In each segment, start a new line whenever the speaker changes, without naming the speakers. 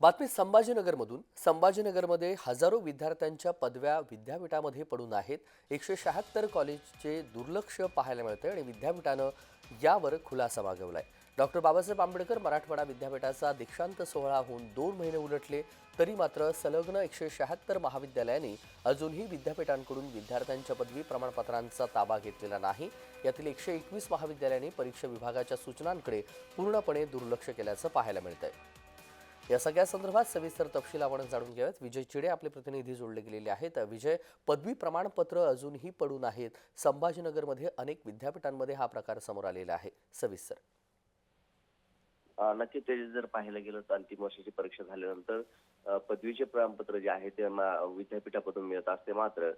बातमी संभाजीनगरमधून. संभाजीनगरमध्ये हजारो विद्यार्थ्यांच्या पदव्या विद्यापीठामध्ये पडून आहेत. एकशे शहात्तर कॉलेजचे दुर्लक्ष पाहायला मिळते आणि विद्यापीठानं यावर खुलासा मागवलाय. डॉक्टर बाबासाहेब आंबेडकर मराठवाडा विद्यापीठाचा दीक्षांत सोहळा होऊन दोन महिने उलटले तरी मात्र संलग्न एकशे शहात्तर महाविद्यालयांनी अजूनही विद्यापीठांकडून विद्यार्थ्यांच्या पदवी प्रमाणपत्रांचा ताबा घेतलेला नाही. यातील एकशे एकवीस महाविद्यालयांनी परीक्षा विभागाच्या सूचनांकडे पूर्णपणे दुर्लक्ष केल्याचं पाहायला मिळतंय. या सगळ्या संदर्भात सविस्तर तपशील आपण जाणून घेऊयात. विजय चिडे आपले प्रतिनिधी जोडले गेलेले आहेत. विजय पदवी प्रमाणपत्र अजूनही पडून आहेत. संभाजीनगरमध्ये अनेक विद्यापीठांमध्ये हा प्रकार समोर आलेला आहे. सविस्तर.
नक्की ते जर पाहायला गेलं तर अंतिम वर्षाची परीक्षा झाल्यानंतर पदवीचे प्रमाणपत्र जे आहे ते विद्यापीठापासून विद्यापीठामधून मिळत असते मात्र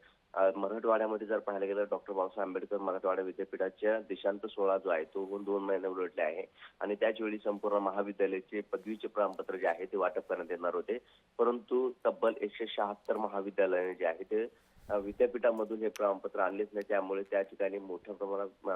मराठवाड्यामध्ये जर पाहायला गेलं डॉक्टर बाबासाहेब आंबेडकर मराठवाडा विद्यापीठाच्या देशांत सोहळा जो आहे तो होऊन दोन महिने उलटले आहे. आणि त्याच वेळी संपूर्ण महाविद्यालयाचे पदवीचे प्रमाणपत्र जे आहे ते वाटप करण्यात येणार होते. परंतु तब्बल एकशे शहात्तर महाविद्यालयाने जे आहे ते विद्यापीठामधून हे प्रमाणपत्र आणलेच नाही. त्यामुळे त्या ठिकाणी मोठ्या प्रमाणात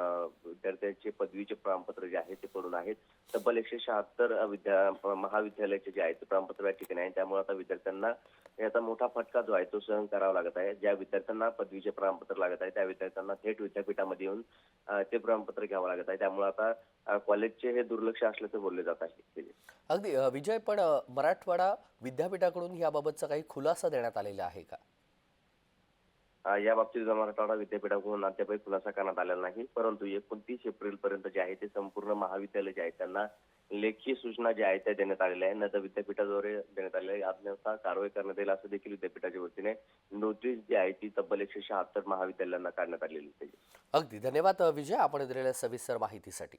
विद्यार्थ्यांचे पदवीचे प्रमाणपत्र जे आहे ते पडून आहेत. तब्बल एकशे शहात्तर विद्या महाविद्यालयाचे जे आहे ते प्रमाणपत्र या ठिकाणी आहे त्यामुळे आता विद्यार्थ्यांना याचा मोठा फटका जो आहे तो सहन करावा लागत आहे. ज्या विद्यार्थ्यांना पदवीचे प्रमाणपत्र लागत आहे त्या विद्यार्थ्यांना थेट विद्यापीठामध्ये येऊन ते प्रमाणपत्र घ्यावं लागत आहे. त्यामुळे आता कॉलेजचे हे दुर्लक्ष असल्याचं बोलले जात आहे.
अगदी विजय पण मराठवाडा विद्यापीठाकडून याबाबतचा काही खुलासा देण्यात आलेला आहे का?
या बाबतीत मराठवाडा विद्यापीठाकडून अद्यापही खुलासा करण्यात आलेला नाही. परंतु एकोणतीस एप्रिल पर्यंत जे आहे ते संपूर्ण महाविद्यालय जे आहे त्यांना लेखी सूचना ज्या आहेत त्या देण्यात आलेल्या आहे नंतर विद्यापीठाद्वारे देण्यात आलेल्या आहे कारवाई करण्यात येईल असं देखील विद्यापीठाच्या वतीने नोटीस जी आहे ती तब्बल एकशे शहात्तर महाविद्यालयांना काढण्यात आलेली
अगदी. धन्यवाद विजय आपण दिलेल्या सविस्तर माहितीसाठी.